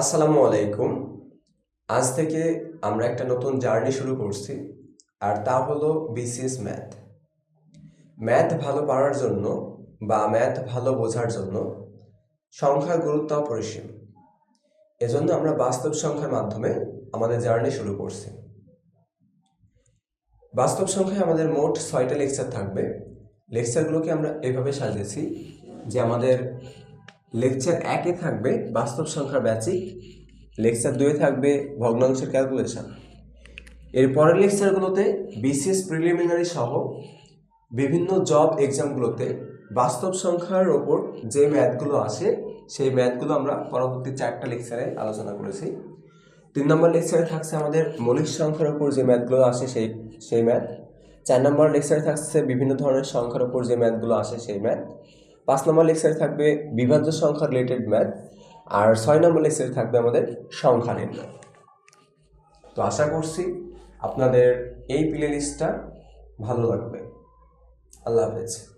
আসসালামু আলাইকুম। আজ থেকে আমরা একটা নতুন জার্নি শুরু করছি, আর তা হলো বিসিএস ম্যাথ। ম্যাথ ভালো পারার জন্য বা ম্যাথ ভালো বোঝার জন্য সংখ্যার গুরুত্ব অপরিসীম। এজন্য আমরা বাস্তব সংখ্যার মাধ্যমে আমাদের জার্নি শুরু করছি। বাস্তব সংখ্যায় আমাদের মোট ছয়টা লেকচার থাকবে। লেকচারগুলোকে আমরা এভাবে সাজিয়েছি যে আমাদের লেকচার একে থাকবে বাস্তব সংখ্যার ব্যাচিক লেকচার দুয়ে থাকবে ভগ্নাংশের ক্যালকুলেশন এর পরের লেকচারগুলোতে বিসিএস প্রিলিমিনারি সহ বিভিন্ন জব এক্সামগুলোতে বাস্তব সংখ্যার ওপর যে ম্যাথগুলো আসে, সেই ম্যাথগুলো আমরা পরবর্তী চারটা লেকচারে আলোচনা করেছি। তিন নম্বর লেকচারে থাকছে আমাদের মৌলিক সংখ্যার ওপর যে ম্যাথগুলো আসে, সেই সেই ম্যাথ চার নম্বর লেকচারে থাকছে বিভিন্ন ধরনের সংখ্যার ওপর যে ম্যাথগুলো আসে, সেই ম্যাথ পাঁচ নম্বর লেকচারে থাকবে বিভাজ্য সংখ্যা রিলেটেড ম্যাথ আর ছয় নম্বর লেকচারে থাকবে আমাদের সংখ্যা নির্ণয়। তো আশা করছি আপনাদের এই প্লে লিস্টটা ভালো লাগবে। আল্লাহ হাফেজ।